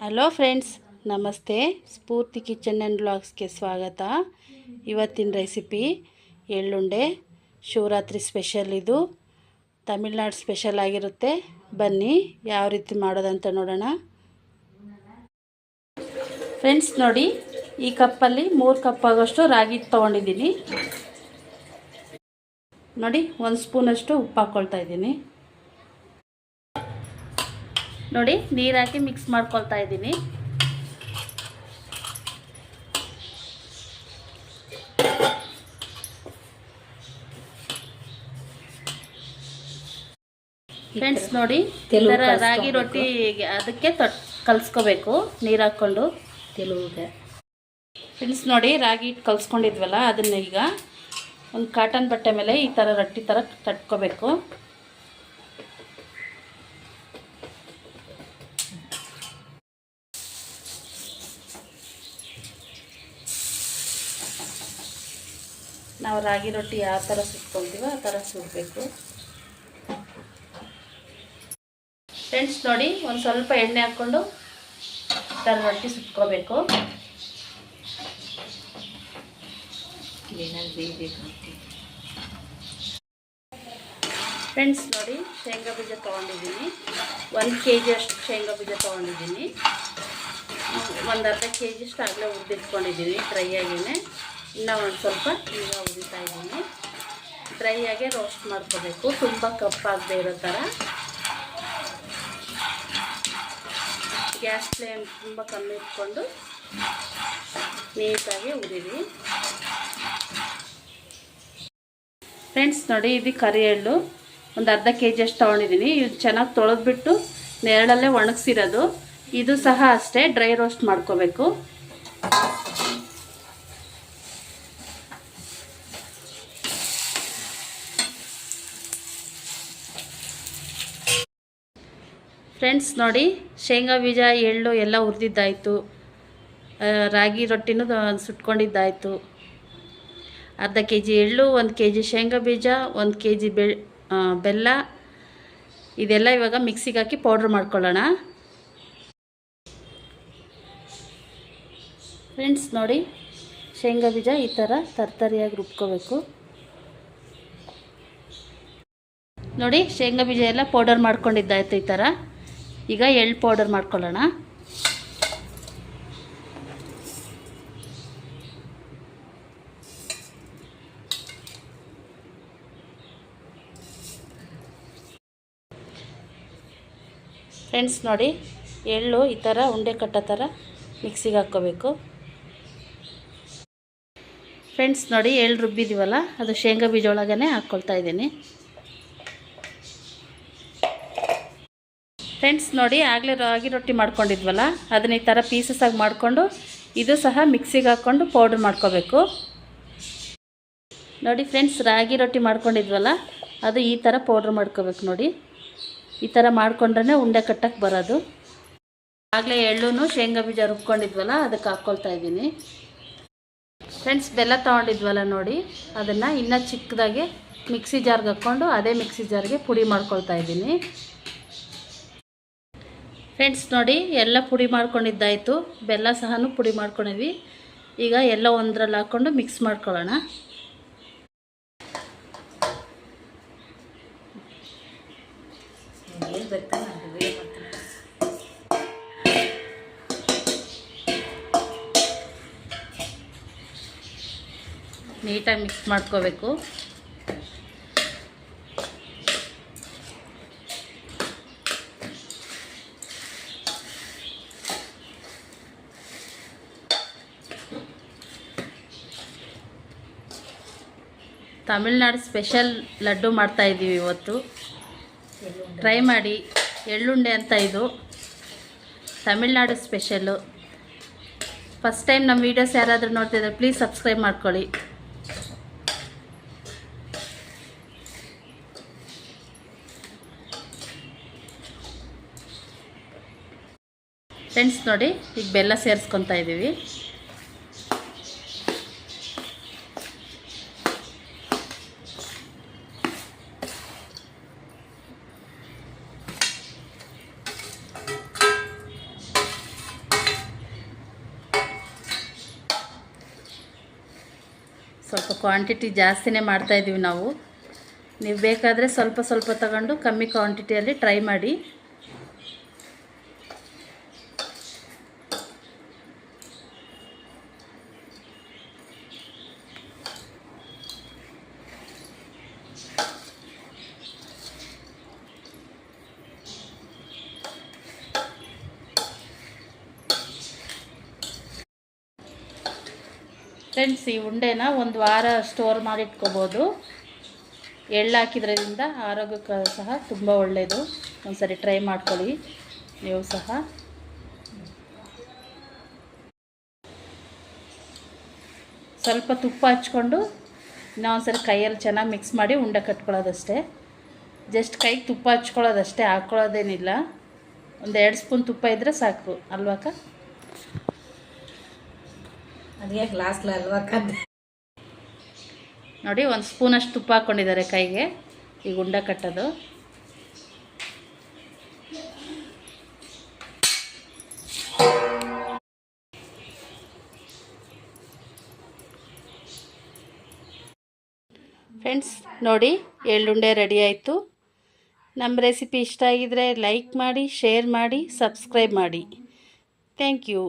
Hello friends ನಮಸ್ತೆ. ಸ್ಫೂರ್ತಿ kitchen and ಬ್ಲಾಗ್ಸ್ಗೆ ಸ್ವಾಗತ. ಇವತ್ತಿನ ರೆಸಿಪಿ ಎಳ್ಳುಂಡೆ ಶಿವರಾತ್ರಿ ಸ್ಪೆಷಲ್ ಇದು. ತಮಿಳ್ನಾಡು ಸ್ಪೆಷಲ್ ಆಗಿರುತ್ತೆ. ಬನ್ನಿ, ಯಾವ ರೀತಿ ಮಾಡೋದಂತ ನೋಡೋಣ. ಫ್ರೆಂಡ್ಸ್ ನೋಡಿ, ಈ ಕಪ್ಪಲ್ಲಿ ಮೂರು ಕಪ್ ಆಗೋಷ್ಟು ರಾಗಿ ತೊಗೊಂಡಿದ್ದೀನಿ. ನೋಡಿ, ಒಂದು ಸ್ಪೂನಷ್ಟು ಉಪ್ಪು ಹಾಕ್ಕೊಳ್ತಾ ಇದ್ದೀನಿ. ನೋಡಿ ನೀರು ಹಾಕಿ ಮಿಕ್ಸ್ ಮಾಡ್ಕೊಳ್ತಾ ಇದ್ದೀನಿ. ಫ್ರೆಂಡ್ಸ್ ನೋಡಿ ರಾಗಿ. ರೊಟ್ಟಿ ಅದಕ್ಕೆ ತೊಟ್ ಕಲಿಸ್ಕೋಬೇಕು ನೀರು ಹಾಕ್ಕೊಂಡು. ತೆಲುಗುಗೆ. ಫ್ರೆಂಡ್ಸ್ ನೋಡಿ ರಾಗಿ ಹಿಟ್ಟು ಕಲಿಸ್ಕೊಂಡಿದ್ವಲ್ಲ ಅದನ್ನ ಈಗ ಒಂದು ಕಾಟನ್ ಬಟ್ಟೆ ಮೇಲೆ ಈ ಥರ ರೊಟ್ಟಿ ಥರ ತಟ್ಕೋಬೇಕು. ನಾವು ರಾಗಿ ರೊಟ್ಟಿ ಯಾವ ಥರ ಸುಟ್ಕೊಳ್ತೀವೋ ಆ ಥರ ಸುಡಬೇಕು. ಫ್ರೆಂಡ್ಸ್ ನೋಡಿ ಒಂದು ಸ್ವಲ್ಪ ಎಣ್ಣೆ ಹಾಕ್ಕೊಂಡು ಥರ ರೊಟ್ಟಿ ಸುಟ್ಕೋಬೇಕು. ಫ್ರೆಂಡ್ಸ್ ನೋಡಿ ಶೇಂಗಾ ಬೀಜ ತೊಗೊಂಡಿದ್ದೀನಿ. ಒಂದು ಕೆ ಜಿ ಅಷ್ಟು ಶೇಂಗಾ ಬೀಜ ತೊಗೊಂಡಿದ್ದೀನಿ. ಒಂದು ಅರ್ಧ ಕೆ ಜಿ ಅಷ್ಟು ಆಗಲೇ ಉದ್ದಿಟ್ಕೊಂಡಿದ್ದೀನಿ ಡ್ರೈ ಆಗಿನೇ. ಇನ್ನೂ ಒಂದು ಸ್ವಲ್ಪ ಈಗ ಉರಿತಾ ಇದ್ದೀನಿ. ಡ್ರೈ ಆಗಿ ರೋಸ್ಟ್ ಮಾಡ್ಕೋಬೇಕು. ತುಂಬ ಕಪ್ಪಾಗದೆ ಇರೋ ಥರ ಗ್ಯಾಸ್ ಫ್ಲೇಮ್ ತುಂಬ ಕಮ್ಮಿ ಇಟ್ಕೊಂಡು ನೀಟಾಗಿ ಉರಿರಿ. ಫ್ರೆಂಡ್ಸ್ ನೋಡಿ ಇದು ಕರಿ ಎಳ್ಳು. ಒಂದು ಅರ್ಧ ಕೆ ಜಿ ಅಷ್ಟು ತೊಗೊಂಡಿದ್ದೀನಿ. ಇದು ಚೆನ್ನಾಗಿ ತೊಳೆದ್ಬಿಟ್ಟು ನೆರಳಲ್ಲೇ ಒಣಗಿಸಿರೋದು. ಇದು ಸಹ ಅಷ್ಟೇ ಡ್ರೈ ರೋಸ್ಟ್ ಮಾಡ್ಕೋಬೇಕು. ಫ್ರೆಂಡ್ಸ್ ನೋಡಿ, ಶೇಂಗಾ ಬೀಜ, ಎಳ್ಳು ಎಲ್ಲ ಹುರಿದಿದ್ದಾಯಿತು. ರಾಗಿ ರೊಟ್ಟಿನೂ ಸುಟ್ಕೊಂಡಿದ್ದಾಯಿತು. ಅರ್ಧ ಕೆ ಜಿ ಎಳ್ಳು, ಒಂದು ಕೆ ಜಿ ಶೇಂಗಾ ಬೀಜ, ಒಂದು ಕೆ ಜಿ ಬೆಲ್ಲ. ಇದೆಲ್ಲ ಇವಾಗ ಮಿಕ್ಸಿಗೆ ಹಾಕಿ ಪೌಡ್ರ್ ಮಾಡ್ಕೊಳ್ಳೋಣ. ಫ್ರೆಂಡ್ಸ್ ನೋಡಿ, ಶೇಂಗಾ ಬೀಜ ಈ ಥರ ತರ್ತರಿಯಾಗಿ ರುಬ್ಕೋಬೇಕು. ನೋಡಿ, ಶೇಂಗಾ ಬೀಜ ಎಲ್ಲ ಪೌಡರ್ ಮಾಡ್ಕೊಂಡಿದ್ದಾಯ್ತು ಈ ಥರ ಈಗ ಎಳ್ಳು ಪೌಡರ್ ಮಾಡ್ಕೊಳ್ಳೋಣ. ಫ್ರೆಂಡ್ಸ್ ನೋಡಿ, ಎಳ್ಳು ಈ ಥರ ಉಂಡೆ ಕಟ್ಟೋ ಥರ ಮಿಕ್ಸಿಗೆ ಹಾಕ್ಕೋಬೇಕು. ಫ್ರೆಂಡ್ಸ್ ನೋಡಿ, ಎಳ್ಳು ರುಬ್ಬಿದ್ದೀವಲ್ಲ ಅದು ಶೇಂಗಾ ಬೀಜ ಒಳಗೇ ಹಾಕ್ಕೊಳ್ತಾ ಇದ್ದೀನಿ. ಫ್ರೆಂಡ್ಸ್ ನೋಡಿ, ಆಗಲೇ ರಾಗಿ ರೊಟ್ಟಿ ಮಾಡ್ಕೊಂಡಿದ್ವಲ್ಲ, ಅದನ್ನ ಈ ಥರ ಪೀಸಸ್ ಆಗಿ ಮಾಡಿಕೊಂಡು, ಇದು ಸಹ ಮಿಕ್ಸಿಗೆ ಹಾಕ್ಕೊಂಡು ಪೌಡ್ರ್ ಮಾಡ್ಕೋಬೇಕು. ನೋಡಿ ಫ್ರೆಂಡ್ಸ್, ರಾಗಿ ರೊಟ್ಟಿ ಮಾಡ್ಕೊಂಡಿದ್ವಲ್ಲ, ಅದು ಈ ಥರ ಪೌಡ್ರ್ ಮಾಡ್ಕೋಬೇಕು ನೋಡಿ. ಈ ಥರ ಮಾಡ್ಕೊಂಡ್ರೆ ಉಂಡೆ ಕಟ್ಟಕ್ಕೆ ಬರೋದು. ಆಗಲೇ ಎಳ್ಳು ಶೇಂಗಾ ಬೀಜ ರುಬ್ಕೊಂಡಿದ್ವಲ್ಲ, ಅದಕ್ಕೆ ಹಾಕ್ಕೊಳ್ತಾ ಇದ್ದೀನಿ. ಫ್ರೆಂಡ್ಸ್, ಬೆಲ್ಲ ತೊಗೊಂಡಿದ್ವಲ್ಲ ನೋಡಿ, ಅದನ್ನು ಇನ್ನೂ ಚಿಕ್ಕದಾಗೆ ಮಿಕ್ಸಿ ಜಾರ್ಗೆ ಹಾಕ್ಕೊಂಡು ಅದೇ ಮಿಕ್ಸಿ ಜಾರ್ಗೆ ಪುಡಿ ಮಾಡ್ಕೊಳ್ತಾ ಇದ್ದೀನಿ. ಫ್ರೆಂಡ್ಸ್ ನೋಡಿ, ಎಲ್ಲ ಪುಡಿ ಮಾಡ್ಕೊಂಡಿದ್ದಾಯಿತು. ಬೆಲ್ಲ ಸಹ ಪುಡಿ ಮಾಡ್ಕೊಂಡಿದ್ವಿ. ಈಗ ಎಲ್ಲ ಒಂದರಲ್ಲಿ ಹಾಕ್ಕೊಂಡು ಮಿಕ್ಸ್ ಮಾಡ್ಕೊಳ್ಳೋಣ. ನೀಟಾಗಿ ಮಿಕ್ಸ್ ಮಾಡ್ಕೋಬೇಕು. ತಮಿಳ್ನಾಡು ಸ್ಪೆಷಲ್ ಲಡ್ಡು ಮಾಡ್ತಾ ಇದ್ದೀವಿ ಇವತ್ತು. ಟ್ರೈ ಮಾಡಿ. ಎಳ್ಳುಂಡೆ ಅಂತ ಇದು. ತಮಿಳ್ನಾಡು ಸ್ಪೆಷಲ್ಲು ಫಸ್ಟ್ ಟೈಮ್ ನಮ್ಮ ವೀಡಿಯೋಸ್ ಯಾರಾದರೂ ನೋಡ್ತಿದ್ರೆ ಪ್ಲೀಸ್ ಸಬ್ಸ್ಕ್ರೈಬ್ ಮಾಡ್ಕೊಳ್ಳಿ. ಫ್ರೆಂಡ್ಸ್ ನೋಡಿ, ಈಗ ಬೆಲ್ಲ ಸೇರಿಸ್ಕೊತಾ ಇದ್ದೀವಿ. ಸ್ವಲ್ಪ ಕ್ವಾಂಟಿಟಿ ಜಾಸ್ತಿನೇ ಮಾಡ್ತಾಯಿದ್ದೀವಿ ನಾವು. ನೀವು ಬೇಕಾದರೆ ಸ್ವಲ್ಪ ಸ್ವಲ್ಪ ತಗೊಂಡು ಕಮ್ಮಿ ಕ್ವಾಂಟಿಟಿಯಲ್ಲಿ ಟ್ರೈ ಮಾಡಿ. ಫ್ರೆಂಡ್ಸ್, ಈ ಉಂಡೆನ ಒಂದು ವಾರ ಸ್ಟೋರ್ ಮಾಡಿ ಇಟ್ಕೋಬೋದು ಆರೋಗ್ಯಕ್ಕೆ ಸಹ ತುಂಬ ಒಳ್ಳೆಯದು ಒಂದ್ಸರಿ ಟ್ರೈ ಮಾಡ್ಕೊಳ್ಳಿ, ನೀವು ಸಹ. ಸ್ವಲ್ಪ ತುಪ್ಪ ಹಚ್ಕೊಂಡು ಇನ್ನೊಂದ್ಸರಿ ಕೈಯಲ್ಲಿ ಚೆನ್ನಾಗಿ ಮಿಕ್ಸ್ ಮಾಡಿ ಉಂಡೆ ಕಟ್ಕೊಳ್ಳೋದಷ್ಟೇ. ಜಸ್ಟ್ ಕೈಗೆ ತುಪ್ಪ ಹಚ್ಕೊಳ್ಳೋದಷ್ಟೇ ಹಾಕ್ಕೊಳ್ಳೋದೇನಿಲ್ಲ ಒಂದು ಎರಡು ಸ್ಪೂನ್ ತುಪ್ಪ ಇದ್ದರೆ ಸಾಕು ಅಲ್ವಾಕ ಅದೇ ಅಲ್ವಾ ಕದ್ದೆ? ನೋಡಿ, ಒಂದು ಸ್ಪೂನಷ್ಟು ತುಪ್ಪ ಹಾಕ್ಕೊಂಡಿದ್ದಾರೆ ಕೈಗೆ. ಈಗ ಉಂಡೆ ಕಟ್ಟೋದು. ಫ್ರೆಂಡ್ಸ್ ನೋಡಿ, ಎಳ್ಳುಂಡೆ ರೆಡಿ ಆಯಿತು. ನಮ್ಮ ರೆಸಿಪಿ ಇಷ್ಟ ಆಗಿದರೆ ಲೈಕ್ ಮಾಡಿ ಶೇರ್ ಮಾಡಿ ಸಬ್ಸ್ಕ್ರೈಬ್ ಮಾಡಿ. Thank you